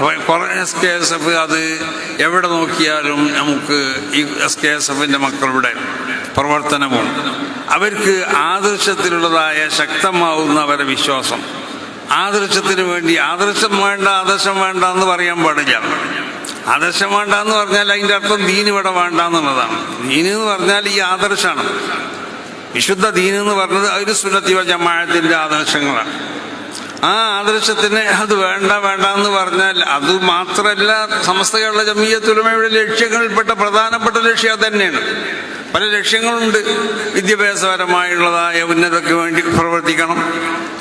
S K S F അത് എവിടെ നോക്കിയാലും നമുക്ക് ഈ എസ് കെ എസ് എഫിന്റെ മക്കളുടെ പ്രവർത്തനവും അവർക്ക് ആദർശത്തിലുള്ളതായ ശക്തമാവുന്ന അവരുടെ വിശ്വാസം. ആദർശത്തിന് വേണ്ടി ആദർശം വേണ്ട ആദർശം വേണ്ട എന്ന് പറയാൻ പാടില്ല. ആദർശം വേണ്ട എന്ന് പറഞ്ഞാൽ അതിന്റെ അർത്ഥം ദീൻ ഇവിടെ വേണ്ട എന്നുള്ളതാണ്. ദീൻ എന്ന് പറഞ്ഞാൽ ഈ ആദർശമാണ് വിശുദ്ധ ദീൻ എന്ന് പറഞ്ഞത് ഒരു സുന്നത്തി ജമാഴത്തിന്റെ ആദർശങ്ങളാണ്. ആ ആദർശത്തിന് അത് വേണ്ട വേണ്ട എന്ന് പറഞ്ഞാൽ അത് മാത്രമല്ല സമസ്ത കേരള ജമീയത്തുലമയുടെ ലക്ഷ്യങ്ങളിൽപ്പെട്ട പ്രധാനപ്പെട്ട ലക്ഷ്യം അത് തന്നെയാണ്. പല ലക്ഷ്യങ്ങളുണ്ട്. വിദ്യാഭ്യാസപരമായുള്ളതായ ഉന്നതയ്ക്ക് വേണ്ടി പ്രവർത്തിക്കണം.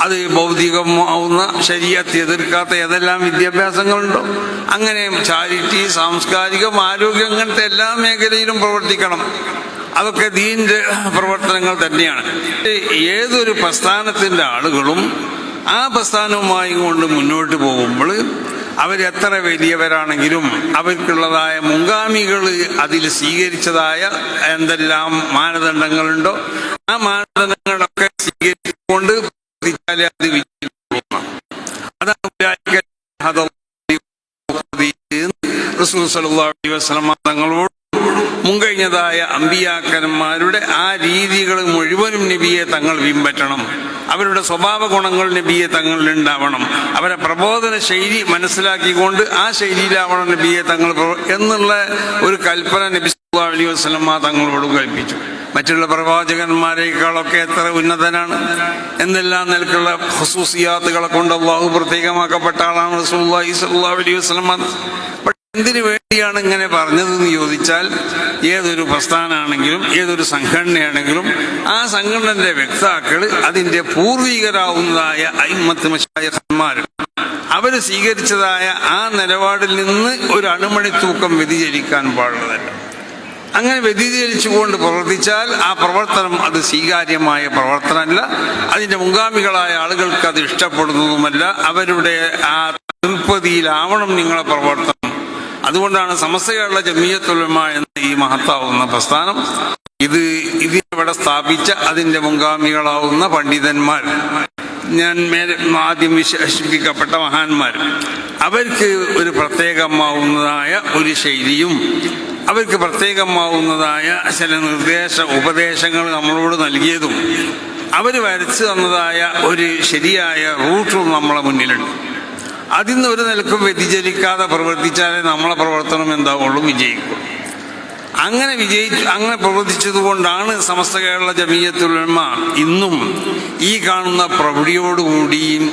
അത് ഭൗതികമാവുന്ന ശരീരത്തെ എതിർക്കാത്ത ഏതെല്ലാം വിദ്യാഭ്യാസങ്ങളുണ്ടോ അങ്ങനെ ചാരിറ്റി സാംസ്കാരികം ആരോഗ്യം അങ്ങനത്തെ എല്ലാ മേഖലയിലും പ്രവർത്തിക്കണം. അതൊക്കെ ദീന്റെ പ്രവർത്തനങ്ങൾ തന്നെയാണ്. ഏതൊരു പ്രസ്ഥാനത്തിന്റെ ആളുകളും ആ പ്രസ്ഥാനവുമായി കൊണ്ട് മുന്നോട്ട് പോകുമ്പോൾ അവരെത്ര വലിയവരാണെങ്കിലും അവർക്കുള്ളതായ മുൻഗാമികൾ അതിൽ സ്വീകരിച്ചതായ എന്തെല്ലാം മാനദണ്ഡങ്ങളുണ്ടോ ആ മാനദണ്ഡങ്ങളൊക്കെ സ്വീകരിച്ചുകൊണ്ട് പ്രവർത്തിച്ചാലേ അത് അതാണ് തങ്ങളോട് മുൻകഴിഞ്ഞതായ അമ്പിയാക്കന്മാരുടെ ആ രീതികൾ മുഴുവനും നബിയെ തങ്ങൾ പിൻപറ്റണം. അവരുടെ സ്വഭാവ ഗുണങ്ങൾ നബിയെ തങ്ങളിൽ ഉണ്ടാവണം. അവരെ പ്രബോധന ശൈലി മനസ്സിലാക്കിക്കൊണ്ട് ആ ശൈലിയിലാവണം നബിയെ തങ്ങൾ എന്നുള്ള ഒരു കൽപ്പന നബി അലൈഹി വസല്ലമ തങ്ങളോട് കൽപ്പിച്ചു. മറ്റുള്ള പ്രവാചകന്മാരെക്കാളൊക്കെ എത്ര ഉന്നതനാണ് എന്നെല്ലാം നിലക്കുള്ള ഹുസൂസിയാത്തുകളെ കൊണ്ട് അള്ളാഹു പ്രത്യേകമാക്കപ്പെട്ട ആളാണ് റസൂലുള്ളാഹി സ്വല്ലല്ലാഹു അലൈഹി വസല്ലമ പക്ഷേ എന്തിനു വേണ്ടിയാണ് ഇങ്ങനെ പറഞ്ഞതെന്ന് ചോദിച്ചാൽ ഏതൊരു പ്രസ്ഥാനമാണെങ്കിലും ഏതൊരു സംഘടനയാണെങ്കിലും ആ സംഘടനയുടെ വ്യക്താക്കൾ അതിന്റെ പൂർവികരാവുന്നതായ അയിമത്ത് മഷായന്മാർ അവർ സ്വീകരിച്ചതായ ആ നിലപാടിൽ നിന്ന് ഒരു അണുമണി തൂക്കം വ്യതിചരിക്കാൻ പാടുള്ളതല്ല. അങ്ങനെ വ്യതിചരിച്ചുകൊണ്ട് പ്രവർത്തിച്ചാൽ ആ പ്രവർത്തനം അത് സ്വീകാര്യമായ പ്രവർത്തനമല്ല അതിന്റെ മുൻഗാമികളായ ആളുകൾക്ക് അത് ഇഷ്ടപ്പെടുന്നതുമല്ല അവരുടെ ആ തൃപ്പതിയിലാവണം നിങ്ങളെ പ്രവർത്തനം. അതുകൊണ്ടാണ് സമസ്തയുള്ള ജമീയത്തുലമ എന്ന ഈ മഹത്താവുന്ന പ്രസ്ഥാനം. ഇത് ഇതിവിടെ സ്ഥാപിച്ച അതിന്റെ മുൻഗാമികളാവുന്ന പണ്ഡിതന്മാർ. ഞാൻ മേലെ ആദ്യം വിശേഷിപ്പിക്കപ്പെട്ട മഹാന്മാർ. അവർക്ക് ഒരു പ്രത്യേകമാവുന്നതായ ഒരു ശൈലിയും അവർക്ക് പ്രത്യേകമാവുന്നതായ ചില നിർദ്ദേശ ഉപദേശങ്ങൾ നമ്മളോട് നൽകിയതും അവർ വരച്ചു തന്നതായ ഒരു ശരിയായ റൂട്ടും നമ്മളെ മുന്നിലുണ്ട്. അതിൽ നിന്ന് ഒരു നിലക്കും വ്യതിചലിക്കാതെ പ്രവർത്തിച്ചാലേ നമ്മളെ പ്രവർത്തനം എന്താവുള്ളൂ? വിജയിക്കും അങ്ങനെ വിജയിച്ചു അങ്ങനെ പ്രവർത്തിച്ചതുകൊണ്ടാണ് സമസ്ത കേരള ജമീയത്തുലമ ഇന്നും ഈ കാണുന്ന പ്രൗഢിയോടുകൂടിയും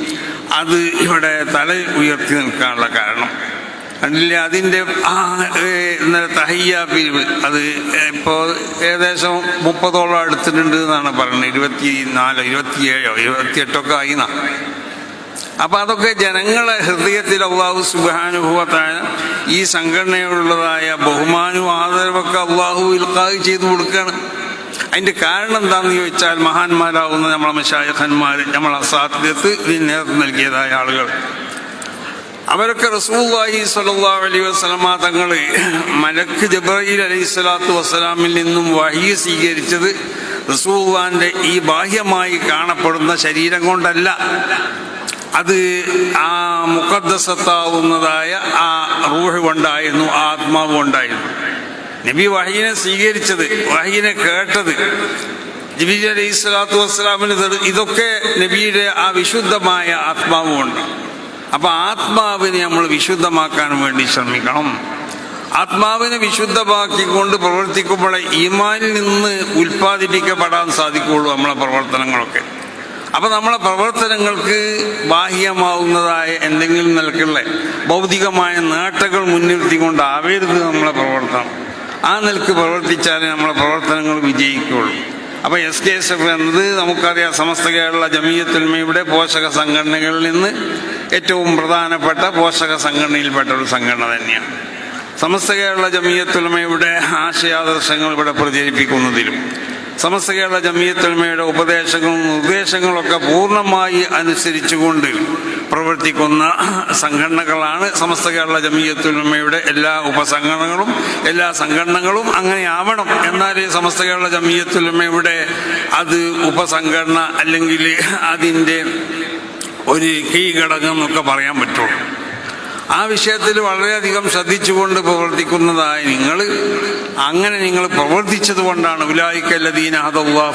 അത് ഇവിടെ തല ഉയർത്തി നിൽക്കാനുള്ള കാരണം. കണ്ടില്ലേ? അതിന്റെ ആ തഹയ്യ പിരിവ്. അത് ഇപ്പോൾ ഏകദേശം മുപ്പതോളം അടുത്തിട്ടുണ്ട് എന്നാണ് പറയുന്നത് ഇരുപത്തി നാലോ ഇരുപത്തിയേഴോ ഇരുപത്തിയെട്ടൊക്കെ ആയി എന്നാ അപ്പൊ അതൊക്കെ ജനങ്ങളെ ഹൃദയത്തിൽ അള്ളാഹു സുബാനുഭവത്തായ ഈ സംഘടനയോടുള്ളതായ ബഹുമാനവും ആദരവൊക്കെ അള്ളാഹു ഇൽക്കാഹ് ചെയ്തു കൊടുക്കുകയാണ്. അതിന്റെ കാരണം എന്താണെന്ന് ചോദിച്ചാൽ മഹാന്മാരാകുന്ന നമ്മളെ മഷായഖന്മാർ നമ്മളെ അസാധ്യത്ത് ഇതിന് നേതൃത്വം നൽകിയതായ ആളുകൾ. അവരൊക്കെ റസൂല്ലാഹി സലാ അലൈഹി വസ്ലമ തങ്ങൾ മലക്ക് ജബ്രഈൽ അലൈഹി സ്വലാത്തു വസ്സലാമിൽ നിന്നും വഹി സ്വീകരിച്ചത് റസൂല്ലാന്റെ ഈ ബാഹ്യമായി കാണപ്പെടുന്ന ശരീരം കൊണ്ടല്ല. അത് ആ മുഖദ്സത്താവുന്നതായ ആ റൂഹ് കൊണ്ടായിരുന്നു ആത്മാവ് കൊണ്ടായിരുന്നു. നബി വഹീനെ സ്വീകരിച്ചത് വഹീനെ കേട്ടത്. നബി അലൈഹി സ്വലാത്തു വസ്സലാമിന് ഇതൊക്കെ നബിയുടെ ആ വിശുദ്ധമായ ആത്മാവ് കൊണ്ട്. അപ്പൊ ആത്മാവിനെ നമ്മൾ വിശുദ്ധമാക്കാൻ വേണ്ടി ശ്രമിക്കണം. ആത്മാവിനെ വിശുദ്ധമാക്കിക്കൊണ്ട് പ്രവർത്തിക്കുമ്പോഴേ ഈമാനിൽ നിന്ന് ഉൽപ്പാദിപ്പിക്കപ്പെടാൻ സാധിക്കുകയുള്ളൂ നമ്മളെ പ്രവർത്തനങ്ങളൊക്കെ. അപ്പൊ നമ്മളെ പ്രവർത്തനങ്ങൾക്ക് ബാഹ്യമാവുന്നതായ എന്തെങ്കിലും നിലക്കുള്ള ഭൗതികമായ നേട്ടങ്ങൾ മുൻനിർത്തിക്കൊണ്ടാവരുത് നമ്മളെ പ്രവർത്തനം. ആ നിലയ്ക്ക് പ്രവർത്തിച്ചാലേ നമ്മളെ പ്രവർത്തനങ്ങൾ വിജയിക്കുള്ളൂ അപ്പൊ എസ് കെ എസ് എഫ് എന്നത് നമുക്കറിയാം സമസ്ത കേരള ജമീയത്തുൽമയുടെ പോഷക സംഘടനകളിൽ നിന്ന് ഏറ്റവും പ്രധാനപ്പെട്ട പോഷക സംഘടനയിൽപ്പെട്ട ഒരു സംഘടന തന്നെയാണ്. സമസ്ത കേരള ജമീയത്തുൽമയുടെ ആശയാദർശങ്ങൾ ഇവിടെ പ്രചരിപ്പിക്കുന്നതിലും സമസ്ത കേരള ജമീയത്തുൽമയുടെ ഉപദേശങ്ങളും നിർദ്ദേശങ്ങളൊക്കെ പൂർണമായി അനുസരിച്ചുകൊണ്ട് പ്രവർത്തിക്കുന്ന സംഘടനകളാണ് സമസ്ത കേരള ജമീയത്തുൽമയുടെ എല്ലാ ഉപസംഘടനകളും എല്ലാ സംഘടനകളും അങ്ങനെ ആവണം. എന്നാലേ സമസ്ത കേരള ജമീയത്തുൽമയുടെ അത് ഉപസംഘടന അല്ലെങ്കിൽ അതിന്റെ ഒരു കീ ഘടകം എന്നൊക്കെ പറയാൻ പറ്റുള്ളൂ. ആ വിഷയത്തിൽ വളരെയധികം ശ്രദ്ധിച്ചുകൊണ്ട് പ്രവർത്തിക്കുന്നതായി നിങ്ങൾ അങ്ങനെ നിങ്ങൾ പ്രവർത്തിച്ചത് കൊണ്ടാണ് ഉലായിക്കല്ലദീന ഹദല്ലാ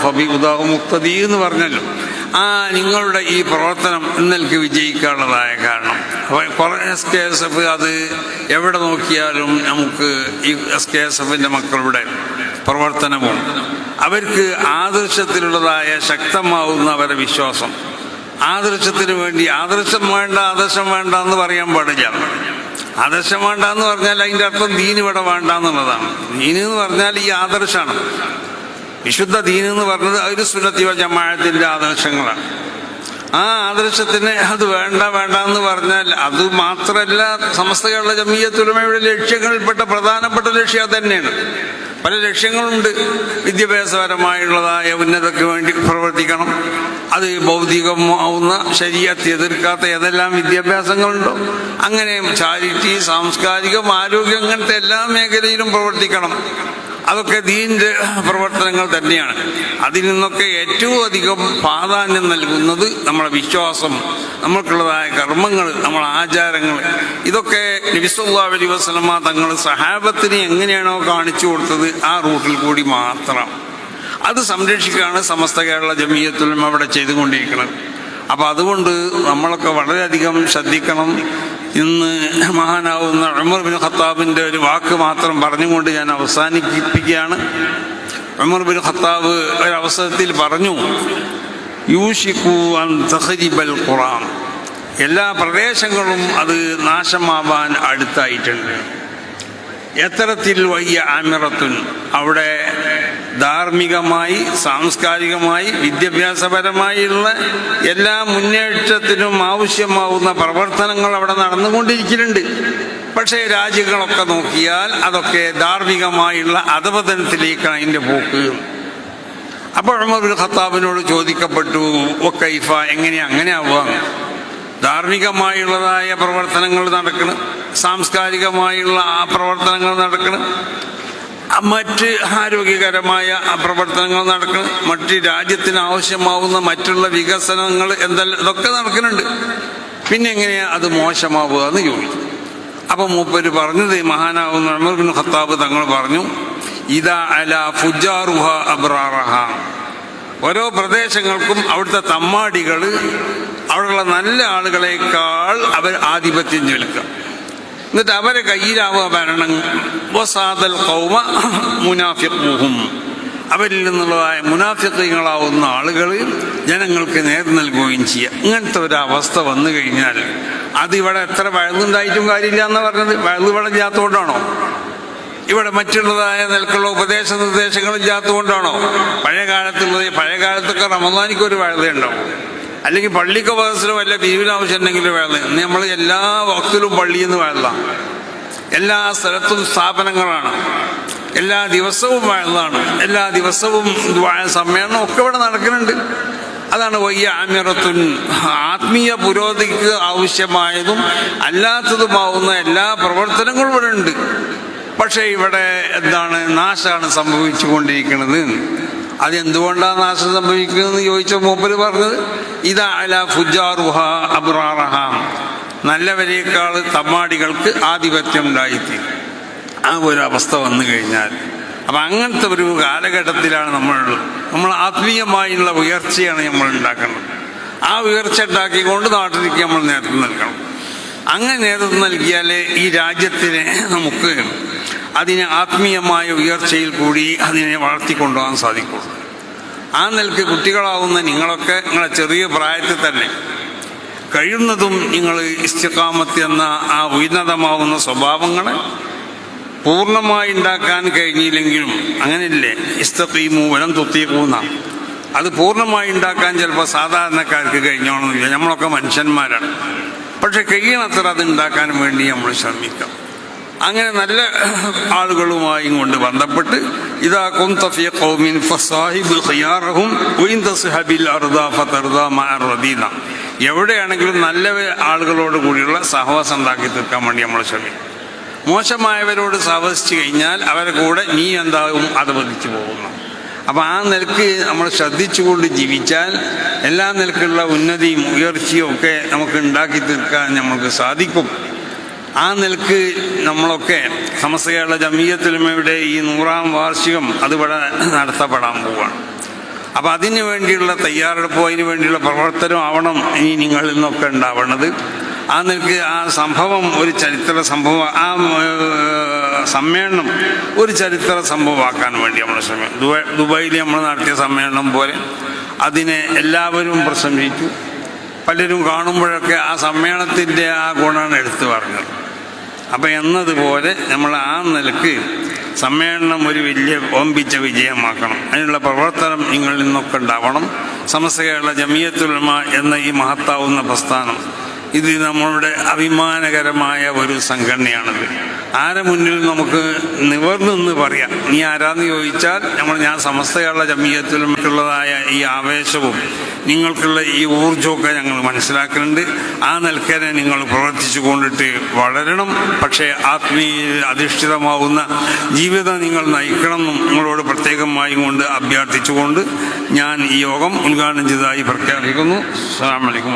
എന്ന് പറഞ്ഞല്ലോ. ആ നിങ്ങളുടെ ഈ പ്രവർത്തനം ഇന്നലേക്ക് വിജയിക്കാനുള്ളതായ കാരണം. അപ്പോൾ എസ് കെ എസ് എഫ് അത് എവിടെ നോക്കിയാലും നമുക്ക് ഈ എസ് കെ എസ് എഫിന്റെ മക്കളുടെ പ്രവർത്തനവും അവർക്ക് ആദർശത്തിലുള്ളതായ ശക്തമാവുന്ന അവരുടെ വിശ്വാസം. ആദർശത്തിന് വേണ്ടി ആദർശം വേണ്ട ആദർശം വേണ്ട എന്ന് പറയാൻ പാടില്ല. ആദർശം വേണ്ട എന്ന് പറഞ്ഞാൽ അതിന്റെ അർത്ഥം ദീൻ ഇവിടെ വേണ്ട എന്നുള്ളതാണ്. ദീൻ എന്ന് പറഞ്ഞാൽ ഈ ആദർശമാണ് വിശുദ്ധ ദീൻ എന്ന് പറഞ്ഞത് ഒരു സുന്നത്തി ജമാഴത്തിന്റെ ആദർശങ്ങളാണ്. ആ ആദർശത്തിന് അത് വേണ്ട വേണ്ട എന്ന് പറഞ്ഞാൽ അത് മാത്രമല്ല സമസ്ത കേരള ജമീയത്തുലമയുടെ ലക്ഷ്യങ്ങളിൽപ്പെട്ട പ്രധാനപ്പെട്ട ലക്ഷ്യം തന്നെയാണ്. പല ലക്ഷ്യങ്ങളുണ്ട്. വിദ്യാഭ്യാസപരമായുള്ളതായ ഉന്നതക്ക് വേണ്ടി പ്രവർത്തിക്കണം. അത് ഭൗതികമാവുന്ന ശരീരത്തെ എതിർക്കാത്ത ഏതെല്ലാം വിദ്യാഭ്യാസങ്ങളുണ്ടോ? അങ്ങനെ ചാരിറ്റി സാംസ്കാരികം ആരോഗ്യം അങ്ങനത്തെ എല്ലാ മേഖലയിലും പ്രവർത്തിക്കണം. അതൊക്കെ ദീന്റെ പ്രവർത്തനങ്ങൾ തന്നെയാണ്. അതിൽ നിന്നൊക്കെ ഏറ്റവും അധികം പ്രാധാന്യം നൽകുന്നത് നമ്മളെ വിശ്വാസം നമ്മൾക്കുള്ളതായ കർമ്മങ്ങൾ നമ്മളെ ആചാരങ്ങൾ. ഇതൊക്കെ നബിസുല്ലാ അലൈ വസ്ലമ തങ്ങൾ സഹാബത്തിന് എങ്ങനെയാണോ കാണിച്ചു കൊടുത്തത് ആ റൂട്ടിൽ കൂടി മാത്രം. അത് സംരക്ഷിക്കുകയാണ് സമസ്ത കേരള ജമീയത്തിലും അവിടെ ചെയ്തുകൊണ്ടിരിക്കുന്നത്. അപ്പം അതുകൊണ്ട് നമ്മളൊക്കെ വളരെയധികം ശ്രദ്ധിക്കണം. ഇന്ന് മഹാനാവുന്ന ഉമർ ബിൻ ഖത്താബിന്റെ ഒരു വാക്ക് മാത്രം പറഞ്ഞുകൊണ്ട് ഞാൻ അവസാനിപ്പിക്കുകയാണ്. ഉമർ ബിൻ ഖത്താബ് ഒരവസരത്തിൽ പറഞ്ഞു യൂഷിക്കു തഹരിബൽ ഖുറാൻ. എല്ലാ പ്രദേശങ്ങളും അത് നാശമാവാൻ അടുത്തായിട്ടുണ്ട്. എത്തരത്തിൽ വയ്യ ആമിറത്തുൻ അവിടെ ധാർമ്മികമായി സാംസ്കാരികമായി വിദ്യാഭ്യാസപരമായുള്ള എല്ലാ മുന്നേറ്റത്തിനും ആവശ്യമാവുന്ന പ്രവർത്തനങ്ങൾ അവിടെ നടന്നുകൊണ്ടിരിക്കുന്നുണ്ട്. പക്ഷേ രാജ്യങ്ങളൊക്കെ നോക്കിയാൽ അതൊക്കെ ധാർമ്മികമായുള്ള അധപതനത്തിലേക്കാണ് അതിന്റെ പോക്ക്. അപ്പോൾ ഉമർ ഖത്താബിനോട് ചോദിക്കപ്പെട്ടു ഒ കൈഫ എങ്ങനെ അങ്ങനെ ആവുക? ധാർമ്മികമായുള്ളതായ പ്രവർത്തനങ്ങൾ നടക്കണം സാംസ്കാരികമായുള്ള ആ പ്രവർത്തനങ്ങൾ നടക്കണം. മറ്റ് ആരോഗ്യകരമായ പ്രവർത്തനങ്ങൾ നടക്കും മറ്റ് രാജ്യത്തിന് ആവശ്യമാവുന്ന മറ്റുള്ള വികസനങ്ങൾ എന്തെല്ലാം ഇതൊക്കെ നടക്കുന്നുണ്ട്. പിന്നെ എങ്ങനെയാ അത് മോശമാവുക എന്ന് ചോദിച്ചു അപ്പൊ മൂപ്പര് പറഞ്ഞത് മഹാനാവുന്ന ഉമർ ബിൻ ഖത്താബ് തങ്ങൾ പറഞ്ഞു ഇതാ അല ഫുജാറുഹ അബ്രാറഹ. ഓരോ പ്രദേശങ്ങൾക്കും അവിടുത്തെ തമ്മാടികൾ അവിടെയുള്ള നല്ല ആളുകളെക്കാൾ അവർ ആധിപത്യം ചെലുക്കുക എന്നിട്ട് അവരെ കയ്യിലാവുക ഭരണം. വസാദൽ കൗമ മുനാഫിഖൂഹും. അവരിൽ നിന്നുള്ളതായ മുനാഫിഖീങ്ങളാവുന്ന ആളുകൾ ജനങ്ങൾക്ക് നേരം നൽകുകയും ചെയ്യുക ഇങ്ങനത്തെ ഒരു അവസ്ഥ വന്നു കഴിഞ്ഞാൽ അതിവിടെ എത്ര വഴുതുണ്ടായിട്ടും കാര്യമില്ല എന്ന് പറഞ്ഞത്? വഴുതു വളഞ്ഞാത്തോണ്ടാണോ ഇവിടെ മറ്റുള്ളതായ നിലക്കുള്ള ഉപദേശ നിർദ്ദേശങ്ങളും ഇല്ലാത്തതുകൊണ്ടാണോ? പഴയ കാലത്തുള്ളത് പഴയ കാലത്തൊക്കെ റമദാനിക്കൊരു വഴുതയുണ്ടാവും അല്ലെങ്കിൽ പള്ളിക്ക് ഉപദേശത്തിലും വല്ല ഉണ്ടെങ്കിൽ വേണം. നമ്മൾ എല്ലാ വക്തിലും പള്ളിയിൽ നിന്ന് വേണം എല്ലാ സ്ഥലത്തും സ്ഥാപനങ്ങളാണ്. എല്ലാ ദിവസവും വേളതാണ് എല്ലാ ദിവസവും സമ്മേളനം ഒക്കെ ഇവിടെ നടക്കുന്നുണ്ട്. അതാണ് വയ്യ ആമിറത്തുൻ. ആത്മീയ പുരോഗതിക്ക് ആവശ്യമായതും അല്ലാത്തതുമാവുന്ന എല്ലാ പ്രവർത്തനങ്ങളും ഇവിടെ ഉണ്ട്. പക്ഷേ ഇവിടെ എന്താണ് നാശമാണ് സംഭവിച്ചുകൊണ്ടിരിക്കുന്നത്. അത് അതെന്തുകൊണ്ടാണ് നാശം സംഭവിക്കുന്നതെന്ന് ചോദിച്ച മൂപ്പര് പറഞ്ഞത്? ഇതാ അല ഫുജാറുഹ അബ്രാറഹ. നല്ലവരേക്കാൾ തമ്മാടികൾക്ക് ആധിപത്യം ഉണ്ടായിത്തീരും ആ ഒരു അവസ്ഥ വന്നു കഴിഞ്ഞാൽ. അപ്പം അങ്ങനത്തെ ഒരു കാലഘട്ടത്തിലാണ് നമ്മളുള്ളത്. നമ്മൾ ആത്മീയമായുള്ള ഉയർച്ചയാണ് നമ്മൾ ഉണ്ടാക്കുന്നത് ആ ഉയർച്ച ഉണ്ടാക്കിക്കൊണ്ട് നാട്ടിലേക്ക് നമ്മൾ നേതൃത്വം നൽകണം. അങ്ങനെ നേതൃത്വം നൽകിയാലേ ഈ രാജ്യത്തിന് നമുക്ക് അതിനെ ആത്മീയമായ ഉയർച്ചയിൽ കൂടി അതിനെ വളർത്തിക്കൊണ്ടുപോകാൻ സാധിക്കുള്ളൂ. ആ നിലയ്ക്ക് കുട്ടികളാവുന്ന നിങ്ങളൊക്കെ നിങ്ങളെ ചെറിയ പ്രായത്തിൽ തന്നെ കഴിയുന്നതും നിങ്ങൾ ഇസ്തിക്കാമത്ത് എന്ന ആ ഉന്നതമാവുന്ന സ്വഭാവങ്ങളെ പൂർണമായി ഉണ്ടാക്കാൻ കഴിഞ്ഞില്ലെങ്കിലും അങ്ങനെയല്ലേ? ഇസ്തീമു വലം തുത്തീക്കൂന്ന അത് പൂർണമായി ഉണ്ടാക്കാൻ ചിലപ്പോൾ സാധാരണക്കാർക്ക് കഴിഞ്ഞോണമെന്നില്ല നമ്മളൊക്കെ മനുഷ്യന്മാരാണ്. പക്ഷെ കഴിയണത്ര അത് ഉണ്ടാക്കാൻ വേണ്ടി നമ്മൾ ശ്രമിക്കാം. അങ്ങനെ നല്ല ആളുകളുമായി കൊണ്ട് ബന്ധപ്പെട്ട് ഇതാ കുന്തഫിയ ഖൗമിൻ ഫസാഹിബ് ഖിയാറഹും വഇൻ തസ്ഹബിൽ അർദ ഫതർദ മഅ റദീന എവിടെയാണെങ്കിലും നല്ല ആളുകളോട് കൂടിയുള്ള സഹവാസം ഉണ്ടാക്കി തീർക്കാൻ വേണ്ടി നമ്മൾ ശ്രമിക്കും. മോശമായവരോട് സഹവസിച്ചു കഴിഞ്ഞാൽ അവരെ കൂടെ നീ എന്താകും അധപതിച്ചു പോകുന്നു. അപ്പം ആ നിലയ്ക്ക് നമ്മൾ ശ്രദ്ധിച്ചുകൊണ്ട് ജീവിച്ചാൽ എല്ലാ നിലക്കുള്ള ഉന്നതിയും ഉയർച്ചയും ഒക്കെ നമുക്ക് ഉണ്ടാക്കി തീർക്കാൻ നമുക്ക് സാധിക്കും. ആ നിലയ്ക്ക് നമ്മളൊക്കെ സമസ്ത കേരള ജമീയത്തിലുമയുടെ ഈ നൂറാം വാർഷികം അതിവിടെ നടത്തപ്പെടാൻ പോവുകയാണ് അപ്പം അതിനു വേണ്ടിയുള്ള തയ്യാറെടുപ്പോ അതിനു വേണ്ടിയുള്ള പ്രവർത്തനം ആവണം ഇനി നിങ്ങളിൽ നിന്നൊക്കെ ഉണ്ടാവണത്. ആ നിലയ്ക്ക് ആ സംഭവം ഒരു ചരിത്ര സംഭവം ആ സമ്മേളനം ഒരു ചരിത്ര സംഭവമാക്കാൻ വേണ്ടി നമ്മൾ ശ്രമിക്കും ദുബായ് ദുബായിൽ നമ്മൾ നടത്തിയ സമ്മേളനം പോലെ അതിനെ എല്ലാവരും പ്രശംസിച്ചു. പലരും കാണുമ്പോഴൊക്കെ ആ സമ്മേളനത്തിന്റെ ആ ഗുണമാണ് എടുത്തു പറഞ്ഞത്. അപ്പം എന്നതുപോലെ നമ്മൾ ആ നിലയ്ക്ക് സമ്മേളനം ഒരു വലിയ ഓമ്പിച്ച വിജയമാക്കണം. അതിനുള്ള പ്രവർത്തനം നിങ്ങളിൽ നിന്നൊക്കെ ഉണ്ടാവണം. സമസ്ത കേരള ജമിയത്തുലമ എന്ന ഈ മഹത്താവുന്ന പ്രസ്ഥാനം ഇത് നമ്മളുടെ അഭിമാനകരമായ ഒരു സംഘടനയാണത്. ആരെ മുന്നിൽ നമുക്ക് നിവർന്നെന്ന് പറയാം. നീ ആരാന്ന് ചോദിച്ചാൽ നമ്മൾ ഞാൻ സമസ്ത കേരള ജമീയത്തിലുള്ളതായ ഈ ആവേശവും നിങ്ങൾക്കുള്ള ഈ ഊർജമൊക്കെ ഞങ്ങൾ മനസ്സിലാക്കുന്നുണ്ട് ആ നിൽക്കനെ നിങ്ങൾ പ്രവർത്തിച്ചു കൊണ്ടിട്ട് വളരണം. പക്ഷേ ആത്മീയ അധിഷ്ഠിതമാവുന്ന ജീവിതം നിങ്ങൾ നയിക്കണം എന്നും നിങ്ങളോട് പ്രത്യേകമായും കൊണ്ട് അഭ്യർത്ഥിച്ചുകൊണ്ട് ഞാൻ ഈ യോഗം ഉദ്ഘാടനം ചെയ്തതായി പ്രഖ്യാപിക്കുന്നു. അസ്സാം വലൈക്കും